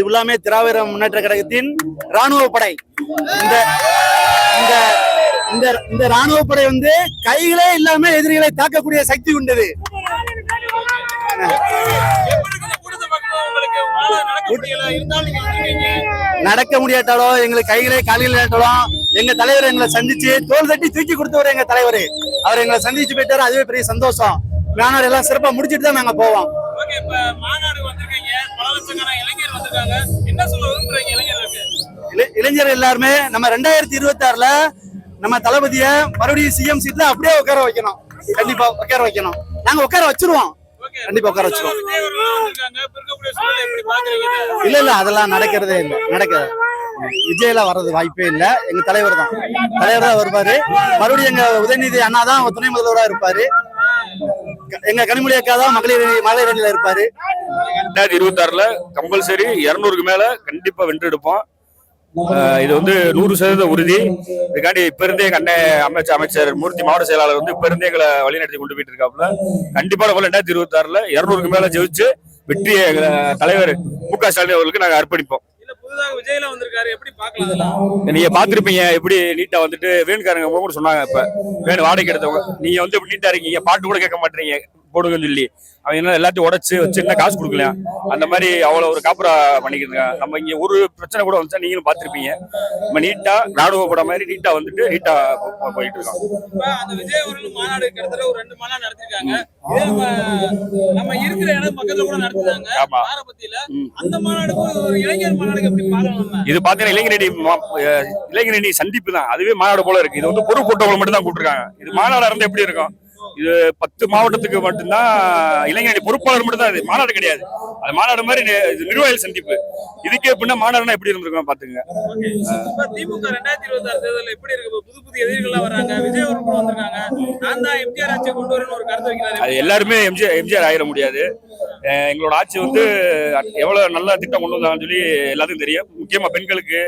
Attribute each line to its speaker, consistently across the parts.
Speaker 1: இது எல்லாமே திராவிட முன்னேற்ற கழகத்தின் ராணுவ படை. இந்த இந்த இந்த இந்த ராணுவ படை வந்து கைகளே இல்லாம எதிரிகளை தாக்கக்கூடிய சக்தி உண்டது.
Speaker 2: நடக்க
Speaker 1: முடியாட்டாலும் எங்களுக்கு கைகளே காலையில் இல்லாட்டாலும் எங்க தலைவர் எங்களை சந்திச்சு தோல் தட்டி தூக்கி கொடுத்தவர் எங்க தலைவர். அவர் எங்களை சந்திச்சு போயிட்டாரு அதுவே பெரிய சந்தோஷம். மாநாடு எல்லாம் சிறப்பா முடிச்சிட்டு தான் நாங்க போவோம்.
Speaker 2: என்ன சொல்ல விரும்புறீங்க இளைஞர்களுக்கு?
Speaker 1: இளைஞர் எல்லாருமே நம்ம ரெண்டாயிரத்தி இருபத்தி ஆறுல நம்ம தளபதிய மறுபடியும் சிஎம் சீட்ல அப்படியே உட்கார வைக்கணும். கண்டிப்பா உட்கார வைக்கணும். நாங்க உட்கார வச்சிருவோம். கண்டிப்பா உட்கார வச்சிருவோம். இல்ல இல்ல அதெல்லாம் நடக்கிறதே இல்ல. நடக்காது. விஜயெல்லாம் வர்றது வாய்ப்பே இல்ல. எங்க தலைவர் தான். தலைவர் தான் வருவாரு. மறுபடியும் எங்க உதயநிதி அண்ணா தான் துணை முதல்வரா இருப்பாரு. எங்க கனிமொழி அக்கா தான் மகளிர் மகளிர் அணியில இருப்பாரு.
Speaker 3: ரெண்டாயிரத்தி இருபத்தி ஆறுல கம்பல்சரி இருநூறுக்கு மேல கண்டிப்பா வென்றெடுப்போம் இது வந்து நூறு சதவீத உறுதி. இதுக்காண்டி இப்ப இருந்தே எங்க அமைச்சர் அமைச்சர் மூர்த்தி மாவட்ட செயலாளர் வந்து இப்ப இருந்தே எங்களை வழிநடத்தி கொண்டு போயிட்டு இருக்காப்புல. கண்டிப்பா நம்ம ரெண்டாயிரத்தி இருபத்தி ஆறுல இருநூறுக்கு மேல ஜெயிச்சு வெற்றியை தலைவர் மு க ஸ்டாலின் அவர்களுக்கு நாங்க அர்ப்பணிப்போம்.
Speaker 2: புதுதாக விஜய்ல வந்திருக்காரு. எப்படி பாக்கலாம்
Speaker 3: நீங்க பாத்திருப்பீங்க எப்படி நீட்டா வந்துட்டு வேணுக்காரங்க கூட சொன்னாங்க இப்ப. வேணும் வாடகை எடுத்தவங்க. நீங்க வந்து இப்படி நீட்டா இருக்கீங்க. பாட்டு கூட கேட்க மாட்டீங்க போடுங்கன்னு சொல்லி அவங்க என்ன எல்லாத்தையும் உடைச்சு வச்சு என்ன காசு கொடுக்கல அந்த மாதிரி அவ்வளவு ஒரு காப்புரா பண்ணிக்கிறதுங்க நம்ம இங்க ஒரு பிரச்சனை கூட வந்துச்சா நீங்களும் பாத்திருப்பீங்க நம்ம நீட்டா ராணுவ படம் மாதிரி நீட்டா வந்துட்டு நீட்டா போயிட்டு இருக்கோம்.
Speaker 2: இப்ப அந்த விஜய் அவர்களும் மாநாடு கிட்டத்தட்ட ஒரு ரெண்டு மாநாடு நடத்திருக்காங்க. இதே நம்ம நம்ம இருக்கிற இடம் பக்கத்துல கூட நடத்துனாங்க.
Speaker 3: ஆமா.
Speaker 2: ஆரம்பத்தில
Speaker 3: ம்.
Speaker 2: அந்த மாநாடுக்கு ஒரு இளைஞர் மாநாடுக்கு எப்படி பார்க்கலாம் நம்ம
Speaker 3: இது பாத்தீங்கன்னா இளைஞரணி சந்திப்பு தான். அதுவே மாநாடு போல இருக்கு. இது வந்து பொது கூட்டங்களை மட்டும் தான் கூப்பிட்டுருக்காங்க. இது மாநாடா இருந்தா எப்படி இருக்கும்? இது பத்து மாவட்டத்துக்கு மட்டும்தான் இளைஞரணி பொறுப்பாளர் மட்டும் தான் இது மாநாடு கிடையாது. அது மாநாடு மாதிரி நிர்வாகிகள் சந்திப்பு. இதுக்கே பின்ன மாநாடுனா எப்படி இருந்திருக்கும் பாத்துங்க
Speaker 2: திமுக ரெண்டாயிரத்தி இருபத்தி ஆறு எப்படி இருக்கு? புது புது எதிரிகள்லாம் வர்றாங்க விஜய் வந்திருக்காங்க. நான் தான் எம்ஜிஆர் ஆட்சியை கொண்டு வரேன்னு ஒரு கருத்து வைக்கிறாரு.
Speaker 3: அது எல்லாருமே எம்ஜிஆர் எம்ஜிஆர் ஆயிட முடியாது. எங்களோட ஆட்சி வந்து எவ்வளவு நல்ல திட்டம் கொண்டு வந்தாங்கன்னு சொல்லி எல்லாத்துக்கும் தெரியும். முக்கியமா பெண்களுக்கு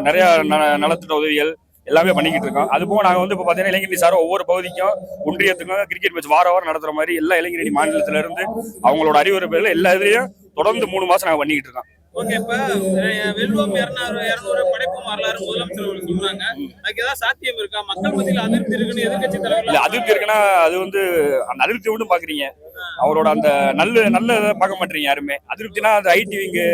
Speaker 3: நிறைய நல- நலத்திட்ட உதவிகள் எல்லாமே பண்ணிக்கிட்டு இருக்கோம் அது போக நாங்கள் வந்து இப்போ பார்த்தீங்கன்னா இளைஞரணி சார் ஒவ்வொரு பகுதிக்கும் ஒன்றியத்துக்கும் கிரிக்கெட் மேட்ச் வார வாரம் நடத்துற மாதிரி எல்லா இளைஞரணி மாநிலத்துல இருந்து அவங்களோட அறிவுரை பேரில் எல்லா இதுலயும் தொடர்ந்து மூணு மாசம் நாங்கள் பண்ணிக்கிட்டு இருக்கோம்.
Speaker 2: ஓகே இப்ப வெல்வம் இருநூறு இருநூறு படைப்பும் வரலாறு முதலமைச்சர் சொல்றாங்க. அதுக்கு ஏதாவது சாத்தியம் இருக்கா? மக்கள் மத்தியில் அதிருப்தி இருக்குன்னு எதிர்கட்சி
Speaker 3: இல்ல
Speaker 2: தலைவர்
Speaker 3: அதிருப்தி இருக்குன்னா அது வந்து அந்த அதிருப்தி மட்டும் பாக்குறீங்க. அவரோட அந்த நல்ல நல்ல இதை பார்க்க மாட்டீங்க யாருமே. அதிருப்தினா அந்த ஐடி விங்கு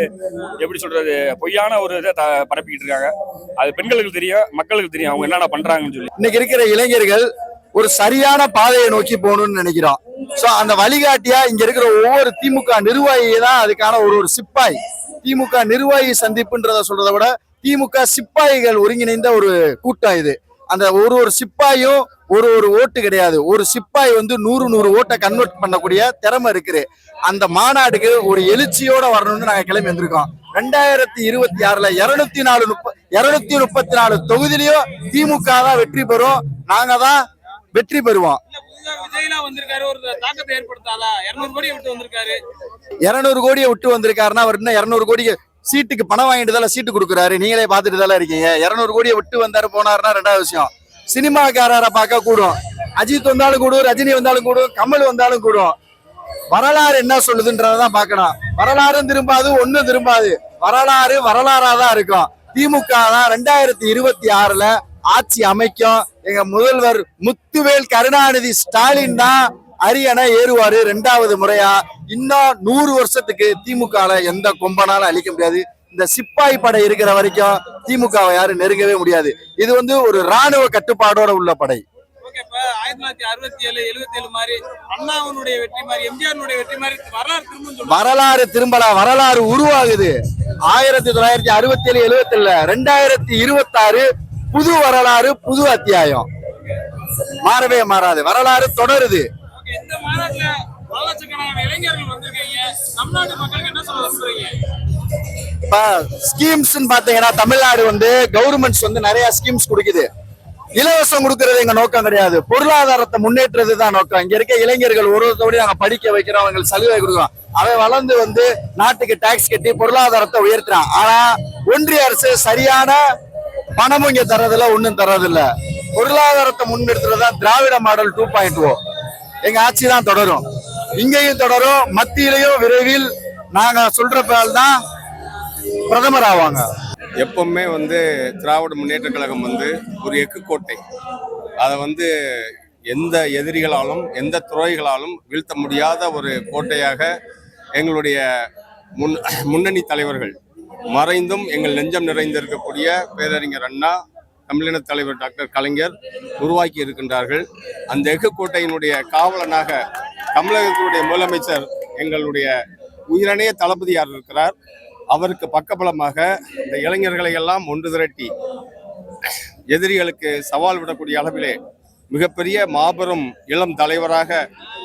Speaker 3: எப்படி சொல்றது பொய்யான ஒரு இதை த- பரப்பிக்கிட்டு இருக்காங்க. அது பெண்களுக்கு தெரியும் மக்களுக்கு தெரியும் அவங்க என்னென்ன பண்றாங்கன்னு சொல்லி.
Speaker 4: இன்னைக்கு இருக்கிற இளைஞர்கள் ஒரு சரியான பாதையை நோக்கி போகணும்னு நினைக்கிறோம். சோ அந்த வழிகாட்டியா இங்க இருக்கிற ஒவ்வொரு திமுக நிர்வாகியை தான் அதுக்கான ஒரு ஒரு சிப்பாய். திமுக நிர்வாகி சந்திப்புன்றத சொல்றதை விட திமுக சிப்பாய்கள் ஒருங்கிணைந்த ஒரு கூட்டம் இது. அந்த ஒரு ஒரு சிப்பாயும் ஒரு ஒரு ஓட்டு கிடையாது. ஒரு சிப்பாய் வந்து நூறு நூறு ஓட்டை கன்வெர்ட் பண்ணக்கூடிய திறமை இருக்குது. அந்த மாநாடுக்கு ஒரு எழுச்சியோட வரணும்னு நாங்க கிளம்பி வந்திருக்கோம். ரெண்டாயிரத்தி இருபத்தி ஆறுல இருநூத்தி நாலு முப்ப இருநூத்தி முப்பத்தி நாலு தொகுதியிலையும் திமுக தான் வெற்றி பெறும். நாங்க தான் வெற்றி பெறுவோம்.
Speaker 2: விஜய்லாம் வந்திருக்காரு ஒரு தாக்கத்தை ஏற்படுத்தாதா? இருநூறு கோடி விட்டு வந்திருக்காரு.
Speaker 4: இருநூறு கோடியை விட்டு வந்திருக்காருன்னா அவர் இன்னும் இருநூறு கோடி சீட்டுக்கு பணம் வாங்கிட்டு தானே சீட்டு கொடுக்குறாரு. நீங்களே பார்த்துட்டு தானே இருக்கீங்க. இருநூறு கோடியை விட்டு வந்தாரு போனாருன்னா ரெண்டாவது விஷயம். சினிமாக்காரரை பார்க்க கூடும். அஜித் வந்தாலும் கூடும் ரஜினி வந்தாலும் கூடும் கமல் வந்தாலும் கூடும். வரலாறு என்ன சொல்லுதுன்றதான் பார்க்கணும். வரலாறும் திரும்பாது ஒன்றும் திரும்பாது. வரலாறு வரலாறா தான் இருக்கும். திமுக தான் ரெண்டாயிரத்தி இருபத்தி ஆறுல ஆட்சி அமைக்கும். எங்க முதல்வர் முத்துவேல் கருணாநிதி ஸ்டாலின் தான் அரியணை ஏறுவாரு ரெண்டாவது முறையா. இன்னும் நூறு வருஷத்துக்கு திமுக எந்த கொம்பனாலும் அழிக்க முடியாது. இந்த சிப்பாய் படை இருக்கிற வரைக்கும் திமுகவை யாரும் நெருங்கவே முடியாது. இது வந்து ஒரு ராணுவ கட்டுப்பாடோட உள்ள படை.
Speaker 2: வரலாறு
Speaker 4: திரும்பல வரலாறு உருவாகுது. ஆயிரத்தி தொள்ளாயிரத்தி அறுபத்தி ஏழு எழுபத்தி ஏழுல ரெண்டாயிரத்தி இருபத்தி ஆறு புது வரலாறு புது அத்தியாயம். மாறவே மாறாது. வரலாறு தொடருது. ஸ்கீம்ஸ் பாத்தீங்கன்னா தமிழ்நாடு வந்து கவர்மெண்ட்ஸ் வந்து நிறைய ஸ்கீம்ஸ் கொடுக்குது. இலவசம் கொடுக்கறது எங்க நோக்கம் கிடையாது. பொருளாதாரத்தை முன்னேற்றது தான் நோக்கம். இங்க இருக்க இளைஞர்கள் ஒரு ஒருத்தோடய நாங்க படிக்க வைக்கிறோம் அவங்களுக்கு சலுகை கொடுக்குறோம். அவன் வளர்ந்து வந்து நாட்டுக்கு டாக்ஸ் கட்டி பொருளாதாரத்தை உயர்த்துறான். ஆனா ஒன்றிய அரசு சரியான பணமும் இங்க தரதில்ல ஒண்ணும் தரதில்ல பொருளாதாரத்தை முன்னெடுத்துறதுதான் Dravida model two point O. எங்க ஆட்சி தான் தொடரும். இங்கேயும் தொடரும் மத்தியிலையும் விரைவில் நாங்க சொல்றப்பால் தான் பிரதமர் ஆவாங்க.
Speaker 5: எப்பவுமே வந்து திராவிட முன்னேற்ற கழகம் வந்து ஒரு எக்கு கோட்டை அதை வந்து எந்த எதிரிகளாலும் எந்த துறைகளாலும் வீழ்த்த முடியாத ஒரு கோட்டையாக எங்களுடைய முன் முன்னணி தலைவர்கள் மறைந்தும் எங்கள் நெஞ்சம் நிறைந்திருக்கக்கூடிய பேரறிஞர் அண்ணா தமிழின தலைவர் டாக்டர் கலைஞர் உருவாக்கி இருக்கின்றார்கள். அந்த எஃகு கோட்டையினுடைய காவலனாக தமிழகத்தினுடைய முதலமைச்சர் எங்களுடைய உயிரணைய தளபதியார் இருக்கிறார். அவருக்கு பக்கபலமாக இந்த இளைஞர்களை எல்லாம் ஒன்று திரட்டி எதிரிகளுக்கு சவால் விடக்கூடிய அளவிலே மிகப்பெரிய மாபெரும் இளம் தலைவராக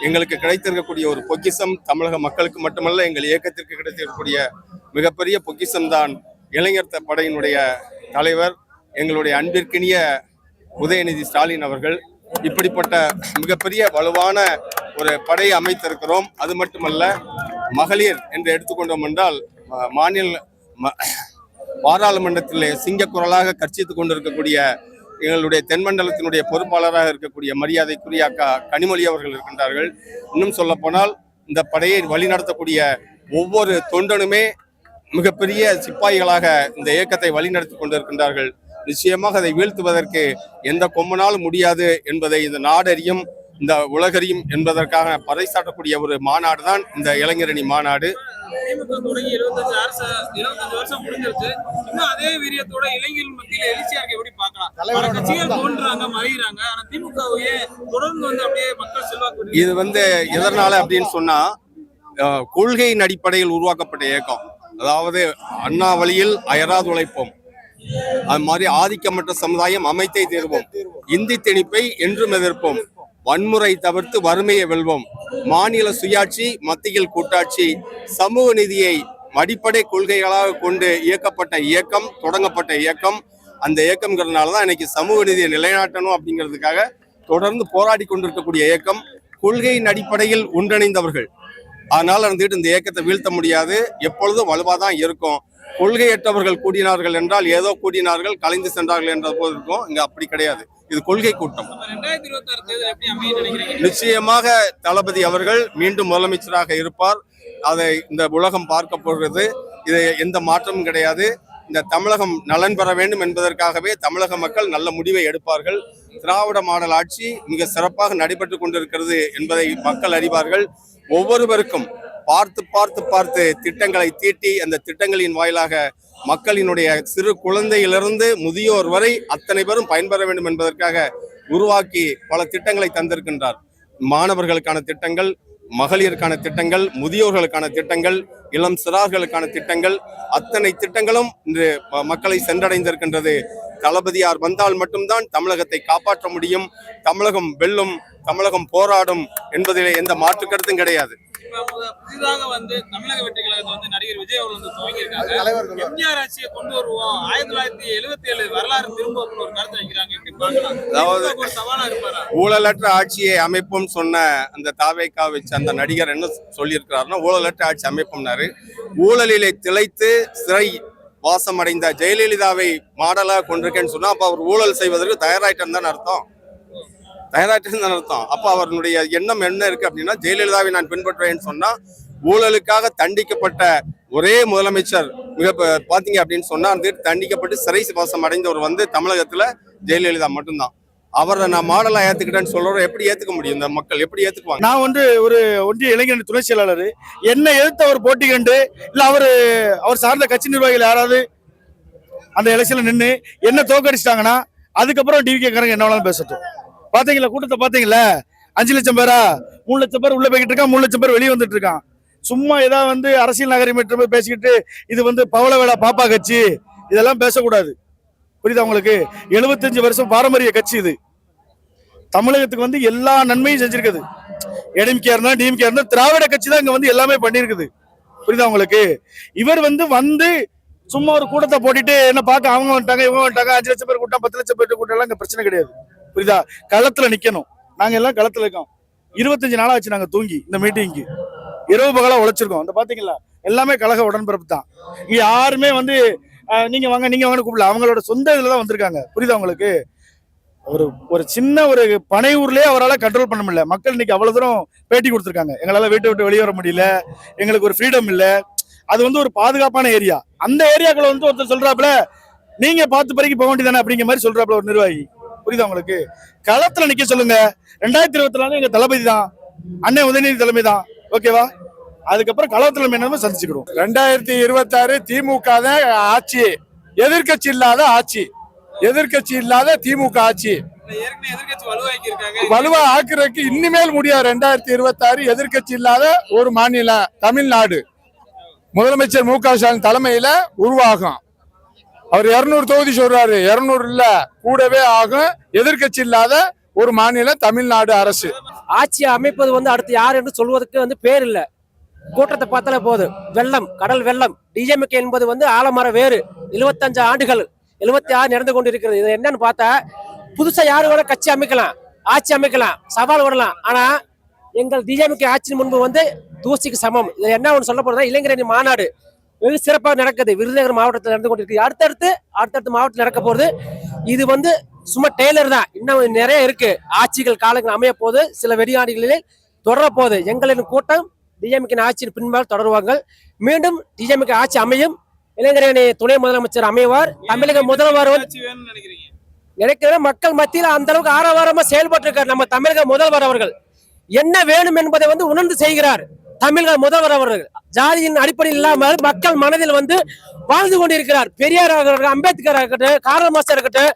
Speaker 5: எங்களுக்கு கிடைத்திருக்கக்கூடிய ஒரு பொக்கிசம் தமிழக மக்களுக்கு மட்டுமல்ல எங்கள் இயக்கத்திற்கு கிடைத்திருக்கக்கூடிய மிகப்பெரிய பொக்கிசம்தான் இளைஞர் படையினுடைய தலைவர் எங்களுடைய அன்பிற்கினிய உதயநிதி ஸ்டாலின் அவர்கள். இப்படிப்பட்ட மிகப்பெரிய வலுவான ஒரு படையை அமைத்திருக்கிறோம். அது மட்டுமல்ல மகளிர் என்று எடுத்துக்கொண்டோம் என்றால் மாநில ம- பாராளுமன்றத்திலே சிங்க குரலாக கர்ச்சித்துக் கொண்டிருக்கக்கூடிய எங்களுடைய தென்மண்டலத்தினுடைய பொறுப்பாளராக இருக்கக்கூடிய மரியாதைக்குரிய அக்கா கனிமொழி அவர்கள் இருக்கின்றார்கள். இன்னும் சொல்ல போனால் இந்த படையை வழிநடத்தக்கூடிய ஒவ்வொரு தொண்டனுமே மிகப்பெரிய சிப்பாய்களாக இந்த இயக்கத்தை வழிநடத்தி கொண்டிருக்கின்றார்கள். நிச்சயமாக அதை வீழ்த்துவதற்கு எந்த கொம்பனாலும் முடியாது என்பதை இந்த நாடறியும் இந்த உலகறியும் என்பதற்காக பறைசாட்டக்கூடிய ஒரு மாநாடு தான் இந்த இளைஞரணி மாநாடு. இது வந்து எதனால அப்படின்னு சொன்னா கொள்கையின் அடிப்படையில் உருவாக்கப்பட்ட இயக்கம். அதாவது அண்ணா வழியில் அயராது உழைப்போம். அது மாதிரி ஆதிக்கமற்ற சமுதாயம் அமைத்தை தீர்வோம். இந்தி திணிப்பை என்றும் எதிர்ப்போம். வன்முறை தவிர்த்து வறுமையை வெல்வோம். மாநில சுயாட்சி மத்தியில் கூட்டாட்சி சமூக நிதியை அடிப்படை கொள்கைகளாக கொண்டு இயக்கப்பட்ட இயக்கம் தொடங்கப்பட்ட இயக்கம் அந்த இயக்கம்ங்கிறதுனால தான் இன்னைக்கு சமூக நிதியை நிலைநாட்டணும் அப்படிங்கிறதுக்காக தொடர்ந்து போராடி கொண்டிருக்கக்கூடிய இயக்கம் கொள்கையின் அடிப்படையில் ஒன்றிணைந்தவர்கள். அதனால இருந்துட்டு இந்த இயக்கத்தை வீழ்த்த முடியாது. எப்பொழுதும் வலுவாக தான் இருக்கும். கொள்கையற்றவர்கள் கூடினார்கள் என்றால் ஏதோ கூடினார்கள் கலைந்து சென்றார்கள் என்ற போது இருக்கும். இங்க அப்படி கிடையாது. இது கொள்கை கூட்டம். நிச்சயமாக தளபதி அவர்கள் மீண்டும் முதலமைச்சராக இருப்பார். அதை இந்த உலகம் பார்க்க போகிறது. இது எந்த மாற்றமும் கிடையாது. இந்த தமிழகம் நலன் பெற வேண்டும் என்பதற்காகவே தமிழக மக்கள் நல்ல முடிவை எடுப்பார்கள். திராவிட மாடல் ஆட்சி மிக சிறப்பாக நடைபெற்று கொண்டிருக்கிறது என்பதை மக்கள் அறிவார்கள். ஒவ்வொருவருக்கும் பார்த்து பார்த்து பார்த்து திட்டங்களை தீட்டி அந்த திட்டங்களின் வாயிலாக மக்களினுடைய சிறு குழந்தையிலிருந்து முதியோர் வரை அத்தனை பேரும் பயன்பெற வேண்டும் என்பதற்காக உருவாக்கி பல திட்டங்களை தந்திருக்கின்றார். மாணவர்களுக்கான திட்டங்கள் மகளிருக்கான திட்டங்கள் முதியோர்களுக்கான திட்டங்கள் இளம் சிறார்களுக்கான திட்டங்கள் அத்தனை திட்டங்களும் இன்று ம- மக்களை சென்றடைந்திருக்கின்றது. தளபதியார் வந்தால் மட்டும்தான் தமிழகத்தை காப்பாற்ற முடியும். தமிழகம் வெல்லும் தமிழகம் போராடும் என்பதிலே எந்த மாற்று கருத்தும் கிடையாது.
Speaker 2: புதிதாக வந்து தமிழக வெற்றி கழகத்தை வந்து நடிகர் விஜய் அவர்கள் வந்து துவங்கியிருக்காங்க. எம்ஜிஆர் ஆட்சியை கொண்டு வருவோம். ஆயிரத்தி தொள்ளாயிரத்தி எழுபத்தி ஏழு வரலாறு திரும்ப ஒரு கருத்து வைக்கிறாங்க. எப்படி பார்க்கலாம்?
Speaker 5: அதாவது-
Speaker 2: திமுக க்கு ஒரு சவாலா இருப்பாரா?
Speaker 5: ஊழலற்ற ஆட்சியை அமைப்பும் சொன்ன அந்த தாவேக்கா வச்ச அந்த நடிகர் என்ன சொல்லியிருக்கிறாருன்னா ஊழலற்ற ஆட்சி அமைப்பும்னாரு. ஊழலிலே திளைத்து சிறை வாசமடைந்த ஜெயலலிதாவை மாடலாக கொண்டிருக்கேன்னு சொன்னா அப்ப அவர் ஊழல் செய்வதற்கு தயாராயிட்டம் தான் அர்த்தம். தயாராயிட்டம் அர்த்தம். அப்போ அவருடைய எண்ணம் என்ன இருக்கு அப்படின்னா ஜெயலலிதாவை நான் பின்பற்றுவேன்னு சொன்னா ஊழலுக்காக தண்டிக்கப்பட்ட ஒரே முதலமைச்சர் மிக ப- பாத்தீங்க அப்படின்னு சொன்னா அந்த தண்டிக்கப்பட்டு சிறை வாசம் அடைந்தவர் வந்து தமிழகத்துல ஜெயலலிதா மட்டும்தான். அவரை நான் மாடலா ஏத்துக்கிட்டேன்னு சொல்றவரை எப்படி ஏத்துக்க முடியும்? இந்த மக்கள் எப்படி ஏத்துக்குவாங்க?
Speaker 6: நான் வந்து ஒரு ஒன்றிய இளைஞர் துணை செயலாளர். என்னை எதிர்த்து அவர் போட்டி கண்டு இல்ல அவரு அவர் சார்ந்த கட்சி நிர்வாகிகள் யாராவது அந்த எலெக்ஷன்ல நின்று என்ன தோக்கடிச்சிட்டாங்கன்னா அதுக்கப்புறம் டிவி கேட்கறாங்க என்ன வேணாலும் பேசட்டும். பாத்தீங்களா? கூட்டத்தை பாத்தீங்களா? அஞ்சு லட்சம் பேரா? மூணு லட்சம் பேர் உள்ள போய்கிட்டு இருக்கான் மூணு லட்சம் பேர் வெளியே வந்துட்டு இருக்கான். சும்மா ஏதாவது வந்து அரசியல் நகரிமற்ற போய் பேசிக்கிட்டு இது வந்து பவள வேடா பாப்பா கட்சி. இதெல்லாம் பேசக்கூடாது. புரியுதா உங்களுக்கு? எழுபத்தஞ்சு வருஷம் பாரம்பரிய கட்சி இது. தமிழகத்துக்கு வந்து எல்லா நன்மையும் செஞ்சிருக்குது. எடிஎம்கே இருந்தா டிஎம்கே இருந்தா திராவிட கட்சி தான் இங்க வந்து எல்லாமே பண்ணியிருக்குது. புரியுதா உங்களுக்கு? இவர் வந்து வந்து சும்மா ஒரு கூட்டத்தை போட்டுட்டு என்ன பார்க்க அவங்க வந்துட்டாங்க இவங்க வந்துட்டாங்க அஞ்சு லட்சம் பேர் கூட்டம் பத்து லட்சம் பேர் கூட்டம் எல்லாம் இங்க பிரச்சனை கிடையாது. புரியுதா? களத்துல நிக்கணும். நாங்க எல்லாம் களத்துல இருக்கோம். இருபத்தஞ்சு நாள் ஆச்சு நாங்க தூங்கி இந்த மீட்டிங்க்கு இரவு பகலா உழைச்சிருக்கோம். அந்த பாத்தீங்களா? எல்லாமே கழக உடன்பிறப்பு தான். இங்க யாருமே வந்து நீங்க வாங்க நீங்க வாங்க கூப்பிடல. அவங்களோட சொந்த இதுல தான் வந்திருக்காங்க. புரியுதா உங்களுக்கு? ஒரு ஒரு சின்ன ஒரு பனை ஊர்லயே அவரால் கண்ட்ரோல் பண்ண முடியல. மக்கள் இன்னைக்கு அவ்வளவு தூரம் பேட்டி கொடுத்துருக்காங்க. எங்களால வீட்டை விட்டு வெளியே வர முடியல. எங்களுக்கு ஒரு ஃப்ரீடம் இல்ல.
Speaker 7: அது வந்து ஒரு பாதுகாப்பான ஏரியா அந்த ஏரியாக்குள்ள வந்து ஒருத்தர் சொல்றாப்புல நீங்க பார்த்து பிறகு போக வேண்டியதானே அப்படிங்கிற மாதிரி சொல்றாப்புல ஒரு நிர்வாகி. புரியுதா உங்களுக்கு? களத்துல நிக்க சொல்லுங்க. ரெண்டாயிரத்தி இருபத்தி நாலு எங்க தளபதி தான். அண்ணன் உதயநிதி தலைமை தான். ஓகேவா அதுக்கப்புறம் களத்துல என்னமோ சந்திச்சுக்கிடுவோம்
Speaker 8: ரெண்டாயிரத்தி இருபத்தாறு திமுக தான் ஆட்சி. எதிர்க்கட்சி இல்லாத ஆட்சி. எதிர்க்கட்சி இல்லாத திமுக ஆட்சி.
Speaker 2: எதிர்க்கட்சி
Speaker 8: வலுவா ஆக்குறதுக்கு இனிமேல் முடியாது. ரெண்டாயிரத்தி இருபத்தாறு எதிர்க்கட்சி இல்லாத ஒரு மாநிலம் தமிழ்நாடு. முதலமைச்சர் மு க ஸ்டாலின் தலைமையில உருவாகும். அவர் இருநூறு தொகுதி சொல்றாரு. இருநூறு இல்ல கூடவே ஆகும். எதிர்க்கட்சி இல்லாத ஒரு மாநிலம் தமிழ்நாடு அரசு.
Speaker 9: ஆட்சி அமைப்பது வந்து அடுத்து யார் என்று சொல்வதற்கு வந்து பேர் இல்ல. கூட்டத்தை பார்த்தாலே போதும் வெள்ளம் கடல் வெள்ளம். டிஎம்கே என்பது வந்து ஆலமர வேறு. 75 ஆண்டுகள் 76 ஆறு நடந்து கொண்டு இருக்கிறது இது என்னன்னு பார்த்தா புதுசா யாரு வேணா கட்சி அமைக்கலாம் ஆட்சி அமைக்கலாம் சவால் விடலாம். ஆனா எங்கள் டிஎம்கே ஆட்சி முன்பு வந்து தூசிக்கு சமம். இது என்ன ஒன்று சொல்ல போறதா இளைஞரணி மாநாடு. வெகு சிறப்பாக நடக்குது. விருதுநகர் மாவட்டத்தில் நடந்து கொண்டிருக்கு. அடுத்தடுத்து அடுத்தடுத்து மாவட்டத்தில் நடக்க போகுது. இது வந்து சும்மா டெய்லர் தான். இன்னும் நிறைய இருக்கு. ஆட்சிகள் காலங்கள் அமைய போது சில வெடியாடிகளில் தொடர போகுது. எங்களின் கூட்டம் டிஎம்கே ஆட்சியின் பின்பால் தொடருவாங்க. மீண்டும் டிஎம்கே ஆட்சி அமையும். இளைஞரணி துணை முதலமைச்சர் அமைவார். தமிழக முதல்வர்
Speaker 2: நினைக்கிறீங்க
Speaker 9: நினைக்கிறேன் மக்கள் மத்தியில் அந்த அளவுக்கு ஆரவாரமா செயல்பட்டு இருக்கார் நம்ம தமிழக முதல்வர் அவர்கள். என்ன வேணும் என்பதை வந்து உணர்ந்து செய்கிறார். தமிழக முதல்வர் அவர்கள் ஜாதியின் அடிப்படையில் இல்லாமல் மக்கள் மனதில் வந்து வாழ்ந்து கொண்டிருக்கிறார். பெரியார் அவர்கள் அம்பேத்கர் இருக்கட்டும் காரல் மாஸ்டர் இருக்கட்டும்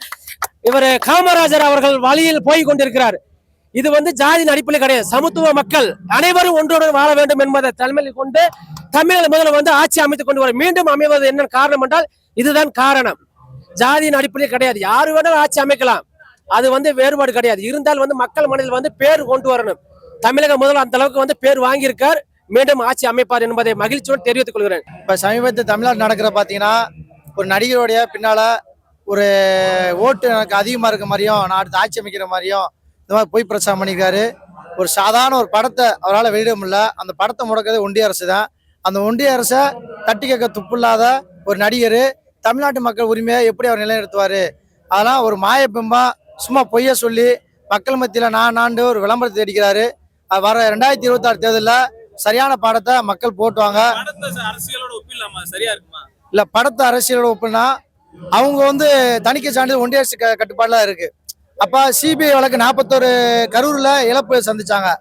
Speaker 9: இவர் காமராஜர் அவர்கள் வழியில் போய் கொண்டிருக்கிறார். இது வந்து ஜாதியின் அடிப்படையில் கிடையாது. சமத்துவ மக்கள் அனைவரும் ஒன்றுடன் வாழ வேண்டும் என்பதை தலைமையில் கொண்டு தமிழக முதல்வர் வந்து ஆட்சி அமைத்துக் கொண்டு வர மீண்டும் அமைவது என்ன காரணம் என்றால் இதுதான் காரணம். ஜாதியின் அடிப்படையில் கிடையாது. யாரு வேணாலும் ஆட்சி அமைக்கலாம். அது வந்து வேறுபாடு கிடையாது. இருந்தால் வந்து மக்கள் மனதில் வந்து பேர் கொண்டு வரணும். தமிழக முதல்வர் அந்த அளவுக்கு வந்து பேர் வாங்கியிருக்கார். மீண்டும் ஆட்சி அமைப்பார் என்பதை மகிழ்ச்சியோடு தெரிவித்துக் கொள்கிறேன்.
Speaker 1: இப்போ சமீபத்தில் தமிழ்நாடு நடக்கிற பார்த்தீங்கன்னா ஒரு நடிகருடைய பின்னால ஒரு ஓட்டு எனக்கு அதிகமாக இருக்க மாதிரியும் நான் அடுத்து ஆட்சி அமைக்கிற மாதிரியும் இந்த மாதிரி பொய் பிரச்சாரம் பண்ணியிருக்காரு. ஒரு சாதாரண ஒரு படத்தை அவரால் வெளியிட முடியல. அந்த படத்தை முடக்கிறது ஒன்றிய அரசு தான். அந்த ஒன்றிய அரசை தட்டி கேட்க துப்பில்லாத ஒரு நடிகர் தமிழ்நாட்டு மக்கள் உரிமையை எப்படி அவர் நிலைநிறுத்துவார்? அதெல்லாம் ஒரு மாயப்பிம்பா சும்மா பொய்ய சொல்லி மக்கள் மத்தியில் நான் ஆண்டு ஒரு விளம்பரத்தை அடிக்கிறாரு வர ரெண்டாயிரத்தி இருபத்தாறு தேர்தலில் சரியான பாடத்தை மக்கள் போட்டுவாங்க.
Speaker 2: அரசியலோட ஒப்பிடலாமா? சரியா இருக்குமா?
Speaker 1: இல்ல படத்தை அரசியலோட ஒப்புனா அவங்க வந்து தணிக்கை சான்றிதழ் ஒன்றிய அரசு க- கட்டுப்பாடுல இருக்கு. அப்ப சிபிஐ வழக்கு நாற்பத்தோரு கரூர்ல இழப்பு சந்திச்சாங்க.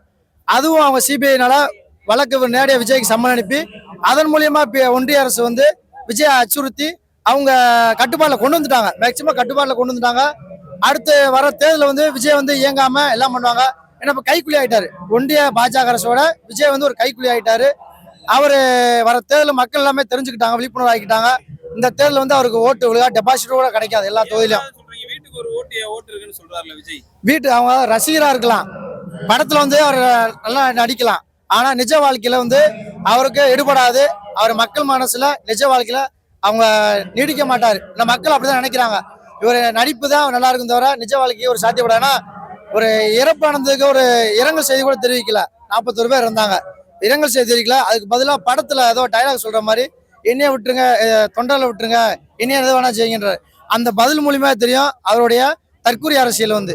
Speaker 1: அதுவும் அவங்க சிபிஐனால வழக்கு நேரடியா விஜய்க்கு சம்மன் அனுப்பி அதன் மூலியமா ஒன்றிய அரசு வந்து விஜய் அச்சுறுத்தி அவங்க கட்டுப்பாடுல கொண்டு வந்துட்டாங்க. மேக்சிமம் கட்டுப்பாடுல கொண்டு வந்துட்டாங்க. அடுத்து வர தேர்தலில் வந்து விஜய் வந்து இயங்காம எல்லாம் பண்ணுவாங்க. ஏன்னா இப்போ கைக்குலி ஆயிட்டாரு ஒன்றிய பாஜக அரசோட விஜய் வந்து ஒரு கைக்குலி ஆயிட்டாரு அவர் வர தேர்தலில் மக்கள் எல்லாமே தெரிஞ்சுக்கிட்டாங்க விழிப்புணர்வு ஆக்கிட்டாங்க. இந்த தேர்தல் வந்து அவருக்கு ஓட்டு விழுகா டெபாசிட் கூட கிடைக்காது எல்லா தொகுதியிலும்.
Speaker 2: வீட்டுக்கு ஒரு விஜய்
Speaker 1: வீட்டு அவங்க ரசிகராக இருக்கலாம். படத்தில் வந்து அவர் நல்லா நடிக்கலாம். ஆனால் நிஜ வாழ்க்கையில் வந்து அவருக்கு எடுபடாது. அவர் மக்கள் மனசில் நிஜ வாழ்க்கையில் அவங்க நீடிக்க மாட்டார். இந்த மக்கள் அப்படிதான் நினைக்கிறாங்க. இவர் நடிப்பு தான் நல்லா இருக்கும் தவிர நிஜ வாழ்க்கையை ஒரு சாத்தியப்படாதுன்னா ஒரு இறப்பு நடந்ததுக்கு ஒரு இரங்கல் செய்தி கூட தெரிவிக்கல. நாற்பத்தொரு பேர் இருந்தாங்க. இரங்கல் செய்தி தெரிவிக்கல. அதுக்கு பதிலா படத்துல ஏதோ டைலாக் சொல்ற மாதிரி என்னைய விட்டுருங்க தொண்டர்ல விட்டுருங்க என்னைய எது வேணா செய்யுங்கன்ற அந்த பதில் மூலியமா தெரியும். அவருடைய தற்கூரி அரசியல் வந்து.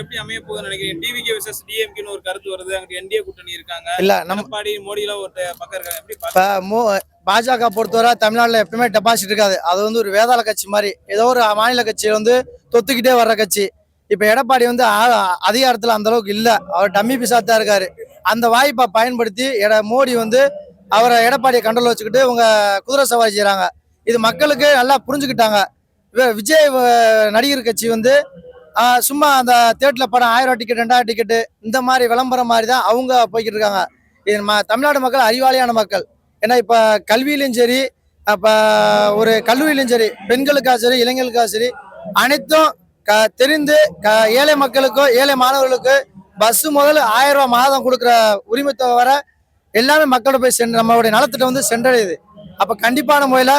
Speaker 2: எப்படி அமைய நினைக்கிறீங்க? டிவிகே விசஸ் டிஎம்கேன்னு ஒரு கருத்து வருது. அங்க என்டிஏ கூட்டணி இருக்காங்க.
Speaker 1: இல்ல நம்ம
Speaker 2: எல்லாம் ஒரு பக்கம் இருக்காங்க.
Speaker 1: பாஜக பொறுத்தவரை தமிழ்நாட்டுல எப்பவுமே டெபாசிட் இருக்காது. அது வந்து ஒரு வேதாள கட்சி மாதிரி. ஏதோ ஒரு மாநில கட்சி வந்து தொத்துக்கிட்டே வர்ற கட்சி. இப்ப எடப்பாடி வந்து ஆ- அதிகாரத்துல அந்த அளவுக்கு இல்ல. அவர் டம்மி பிசாத்தா இருக்காரு. அந்த வாய்ப்பை பயன்படுத்தி எட மோடி வந்து அவரை எடப்பாடியை கண்ட்ரோல் வச்சுக்கிட்டு இவங்க குதிரை சவாரி செய்கிறாங்க இது மக்களுக்கு நல்லா புரிஞ்சுக்கிட்டாங்க. விஜய் நடிகர் கட்சி வந்து சும்மா அந்த தேட்டில் படம் ஆயிரம் டிக்கெட் ரெண்டாயிரம் டிக்கெட்டு இந்த மாதிரி விளம்பரம் மாதிரி தான் அவங்க போய்கிட்டு இருக்காங்க. இது ம தமிழ்நாடு மக்கள் அறிவாளியான மக்கள். ஏன்னா இப்போ கல்வியிலும் சரி அப்போ ஒரு கல்லூரியிலும் சரி பெண்களுக்காக சரி இளைஞர்களுக்காக சரி அனைத்தும் க தெரிந்து க ஏழை மக்களுக்கோ ஏழை மாணவர்களுக்கு பஸ் முதல் ஆயிரம் ரூபாய் மாதம் கொடுக்குற உரிமைத்தொகை வர எல்லாமே மக்களோட போய் சென்று நம்மளுடைய நலத்திட்டம் வந்து சென்றடையுது. அப்போ கண்டிப்பான முறையில்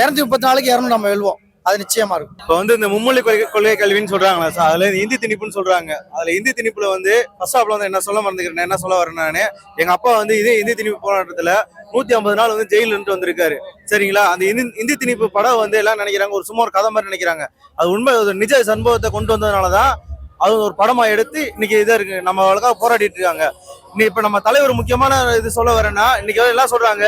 Speaker 1: இரநூத்தி முப்பத்தி நாலுக்கு இரநூறு நம்ம வெல்வோம். அது நிச்சயமா இருக்கும்.
Speaker 7: இப்போ வந்து இந்த மும்மொழி கொள்கை கொள்கை கல்வின்னு சொல்றாங்களா சார் அதுல இந்த இந்தி திணிப்புன்னு சொல்றாங்க. அதுல இந்தி திணிப்புல வந்து ஃபர்ஸ்ட் ஆப்ல வந்து என்ன சொல்ல மறந்துக்கிறேன் என்ன சொல்ல வரேன் நான். எங்க அப்பா வந்து இதே இந்தி திணிப்பு போராட்டத்துல நூத்தி ஐம்பது நாள் வந்து ஜெயில இருந்து வந்திருக்காரு. சரிங்களா? அந்த இந்தி இந்தி திணிப்பு படம் வந்து எல்லாம் நினைக்கிறாங்க. ஒரு சும்மா ஒரு கதை மாதிரி நினைக்கிறாங்க. அது உண்மை ஒரு நிஜ சம்பவத்தை கொண்டு வந்ததுனாலதான் அது ஒரு படமா எடுத்து இன்னைக்கு இதா இருக்கு நம்ம அவளுக்காக போராடிட்டு இருக்காங்க. இன்னைக்கு இப்ப நம்ம தலைவர் முக்கியமான இது சொல்ல வரேன்னா இன்னைக்கு எல்லாம் சொல்றாங்க.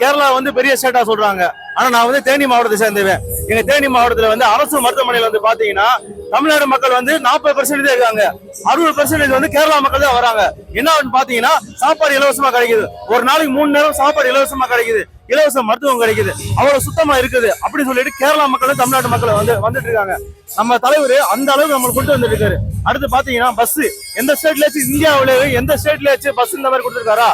Speaker 7: கேரளா வந்து பெரிய ஸ்டேட்டா சொல்றாங்க. ஆனா நான் வந்து தேனி மாவட்டத்தை சேர்ந்தவன். எங்க தேனி மாவட்டத்துல வந்து அரசு மருத்துவமனையில வந்து பாத்தீங்கன்னா தமிழ்நாடு மக்கள் வந்து நாற்பது பெர்சன்டேஜ் இருக்காங்க. அறுபது பெர்சன்டேஜ் வந்து கேரளா மக்கள் தான் வராங்க. என்ன பாத்தீங்கன்னா சாப்பாடு இலவசமா கிடைக்குது. ஒரு நாளைக்கு மூணு நேரம் சாப்பாடு இலவசமா கிடைக்குது. இலவச மருத்துவம் கிடைக்குது. அவ்வளவு சுத்தமா இருக்குது அப்படின்னு சொல்லிட்டு கேரளா மக்களும் தமிழ்நாட்டு மக்கள் வந்து வந்துட்டு இருக்காங்க. நம்ம தலைவர் அந்த அளவுக்கு நம்மளுக்கு கொண்டு வந்துட்டு இருக்காரு. அடுத்து பாத்தீங்கன்னா பஸ் எந்த ஸ்டேட்லயாச்சும் இந்தியாவில எந்த ஸ்டேட்லயாச்சும் பஸ் இந்த மாதிரி கொடுத்துருக்காரா?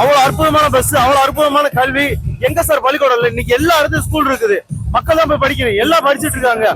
Speaker 7: அவ்வளவு அற்புதமான பஸ் அவ்வளவு அற்புதமான கல்வி. எங்க சார் பள்ளிக்கூடம் இல்லை இன்னைக்கு எல்லா இடத்துலயும் ஸ்கூல் இருக்குது. மக்கள் தான் போய் படிக்கணும். எல்லாம் படிச்சுட்டு இருக்காங்க.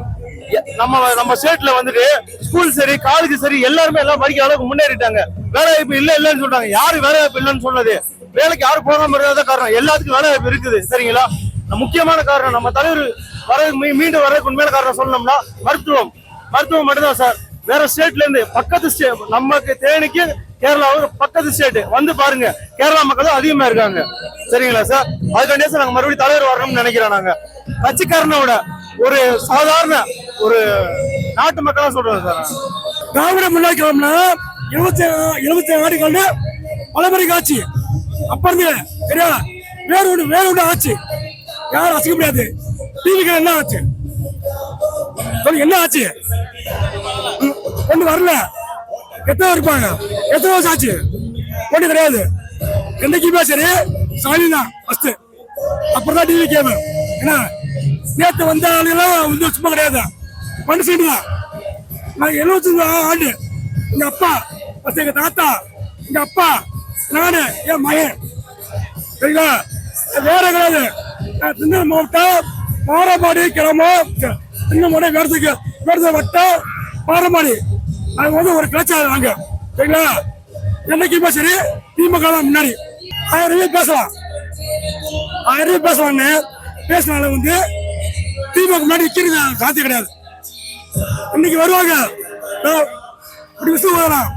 Speaker 7: நம்ம நம்ம ஸ்டேட்ல வந்துட்டு ஸ்கூல் சரி காலேஜ் சரி எல்லாருமே எல்லாம் படிக்கிற அளவுக்கு முன்னேறிட்டாங்க. வேலை வாய்ப்பு இல்ல இல்லன்னு சொல்றாங்க. யாரு வேலை வாய்ப்பு இல்லைன்னு சொன்னது? வேலைக்கு யாரும் போகாம இருக்கிறதா காரணம். எல்லாத்துக்கும் வேலை வாய்ப்பு இருக்குது சரிங்களா? முக்கியமான காரணம் நம்ம தலைவர் வர மீ- மீண்டும் வரதுக்கு உண்மையான காரணம் சொல்லணும்னா மருத்துவம். மருத்துவம் மட்டும்தான் சார். வேற ஸ்டேட்ல இருந்து பக்கத்து ஸ்டேட் நமக்கு தேனிக்கு கேரளாவும் பக்கத்து ஸ்டேட் வந்து பாருங்க. கேரளா மக்கள் தான் அதிகமா இருக்காங்க. சரிங்களா சார்? அதுக்காண்டியே சார் நாங்க மறுபடியும் தலைவர் வரணும்னு நினைக்கிறோம் நாங்க. கட்சிக்காரனோட ஒரு சாதாரண ஒரு நாட்டு மக்களா சொல்றேன் சார். நாங்க.
Speaker 10: திராவிட எழுபத்தி இருபத்தி இருபத்தி ஆண்டுகள் பலமுறை ஆட்சி அப்ப இருந்து சரியா? வேற ஒன்று வேற ஒன்று ஆச்சு. யாரும் அசைக்க முடியாது. டிவிக்கு என்ன ஆச்சு? என்ன ஆச்சு? ம், ஒண்ணு வரல. எத்தனை இருப்பாங்க. எத்தனை வருஷம் ஆச்சு. ஒண்ணு கிடையாது. என்னைக்குமே சரி சாலி தான் ஃபஸ்ட்டு அப்புறம் தான் டிவி கேமு என்ன நேற்று வந்த ஆளுலாம் வந்து சும்மா கிடையாது. மனுஷன் தான் நான் எழுபத்தி ஆண்டு எங்கள் அப்பா ஃபர்ஸ்ட் எங்கள் தாத்தா எங்கள் அப்பா நான் என் மகன். சரிங்களா? வேற கிடையாது. நான் திண்ணை மாவட்டம் பாரமாடி கிளம்பும் திண்ணமோட வேடத்துக்கு வேடத்தை வட்டம் பாரமாடி அது வந்து ஒரு கலாச்சாரம் நாங்கள் சரிங்களா? என்னைக்குமே சரி திமுக முன்னாடி. ஆயிரம் ரூபாய் பேசலாம். ஆயிரம் ரூபாய் பேசலாம்னு பேசினால வந்து திமுக முன்னாடி நிக்கிறது சாத்தியம் கிடையாது. இன்னைக்கு வருவாங்க. அஹ் இப்படி விசு வரலாம்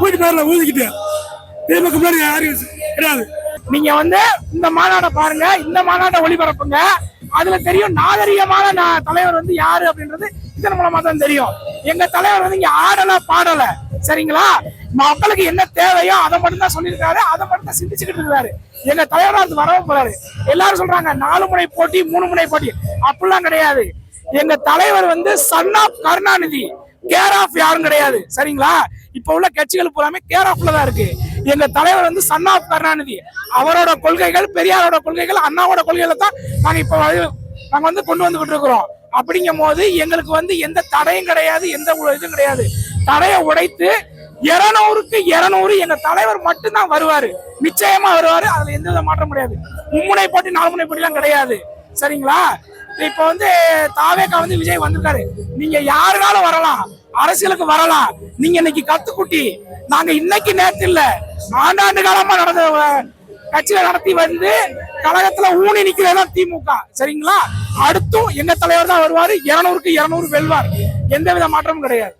Speaker 10: வீட்டு பேர்ல ஊதிக்கிட்டு. திமுக முன்னாடி யாரும் கிடையாது.
Speaker 11: நீங்க வந்து இந்த மாநாட்டை பாருங்க இந்த மாநாட்டை ஒளிபரப்புங்க. அதுல தெரியும் நாகரிகமான நான் தலைவர் வந்து யாரு அப்படின்றது இதன் மூலமா தான் தெரியும். எங்க தலைவர் வந்து இங்க ஆடல பாடல. சரிங்களா? மக்களுக்கு என்ன தேவையோ அதை மட்டும் தான் சொல்லியிருக்காரு. அதை மட்டும் தான் சிந்திச்சுக்கிட்டு இருக்காரு. எங்க தலைவராக அது வரவும் போறாரு. எல்லாரும் சொல்றாங்க நாலு முனை போட்டி மூணு முனை போட்டி. அப்படிலாம் கிடையாது. எங்க தலைவர் வந்து son of Karunanidhi. Care of யாரும் கிடையாது. சரிங்களா? இப்ப உள்ள கட்சிகள் பூராமே கேர் ஆஃப்ல தான் இருக்கு. எங்க தலைவர் வந்து சன் ஆஃப் கருணாநிதி. அவரோட கொள்கைகள் பெரியாரோட கொள்கைகள் அண்ணாவோட கொள்கைகளை தான் நாங்க இப்ப நாங்க வந்து கொண்டு வந்துகிட்டு இருக்கிறோம். அப்படிங்கும் போது எங்களுக்கு வந்து எந்த தடையும் கிடையாது எந்த ஒரு இதுவும் கிடையாது. தடையை உடைத்து இருநூறுக்கு இருநூறு. எங்க தலைவர் மட்டும்தான் வருவாரு. நிச்சயமா வருவாரு. அதுல எந்த வித மாற்றம் கிடையாது. மும்முனை போட்டி நாலு முனை போட்டிலாம் கிடையாது. சரிங்களா? இப்ப வந்து தாவேக்கா வந்து விஜய் வந்திருக்காரு. நீங்க யாருனாலும் வரலாம். அரசியலுக்கு வரலாம். நீங்க இன்னைக்கு கத்துக்குட்டி. நாங்க இன்னைக்கு நேத்து இல்ல. ஆண்டாண்டு காலமா நடந்த கட்சியில நடத்தி வந்து கழகத்துல ஊனி நிக்கிறதா திமுக. சரிங்களா? அடுத்தும் எங்க தலைவர் தான் வருவாரு. இருநூறுக்கு இருநூறு வெல்வார். எந்த வித மாற்றமும் கிடையாது.